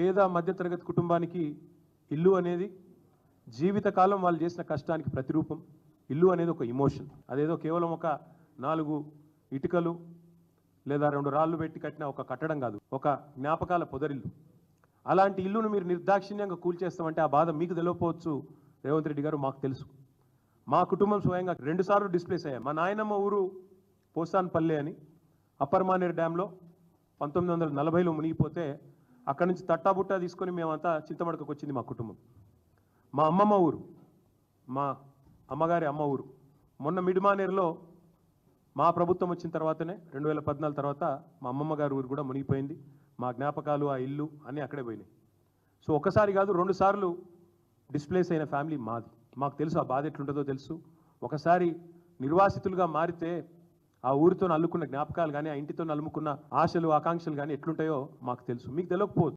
పేద మధ్యతరగతి కుటుంబానికి ఇల్లు అనేది జీవితకాలం వాళ్ళు చేసిన కష్టానికి ప్రతిరూపం. ఇల్లు అనేది ఒక ఇమోషన్ అదేదో కేవలం ఒక నాలుగు ఇటుకలు లేదా రెండు రాళ్ళు పెట్టి కట్టిన ఒక కట్టడం కాదు. ఒక జ్ఞాపకాల పొదరిల్లు. అలాంటి ఇల్లును మీరు నిర్దాక్షిణ్యంగా కూల్చేస్తామంటే ఆ బాధ మీకు తెలియకపోవచ్చు రేవంత్ రెడ్డి గారు మాకు తెలుసు. మా కుటుంబం స్వయంగా రెండుసార్లు డిస్ప్లేస్ అయ్యాం మా నాయనమ్మ ఊరు పోసాన్పల్లె అని. అప్పర్ మానేరు డ్యాంలో పంతొమ్మిది వందల నలభైలో మునిగిపోతే అక్కడి నుంచి తట్టాబుట్టా తీసుకొని మేమంతా చింతమడకకు వచ్చింది మా కుటుంబం. మా అమ్మమ్మ ఊరు మా అమ్మగారి అమ్మ ఊరు. మొన్న మిడిమానేరులో మా ప్రభుత్వం వచ్చిన తర్వాతనే రెండు వేల పద్నాలుగు తర్వాత మా అమ్మమ్మ గారి ఊరు కూడా మునిగిపోయింది. మా జ్ఞాపకాలు ఆ ఇల్లు అన్నీ అక్కడే పోయినాయి. సో ఒకసారి కాదు రెండు సార్లు డిస్ప్లేస్ అయిన ఫ్యామిలీ మాది. మాకు తెలుసు ఆ బాధ ఎట్లుంటుందో తెలుసు. ఒకసారి నిర్వాసితులుగా మారితే ఆ ఊరితో అల్లుకున్న జ్ఞాపకాలు కానీ ఆ ఇంటితో నలుముకున్న ఆశలు ఆకాంక్షలు కానీ ఎట్లుంటాయో మాకు తెలుసు. మీకు తెలియకపోవచ్చు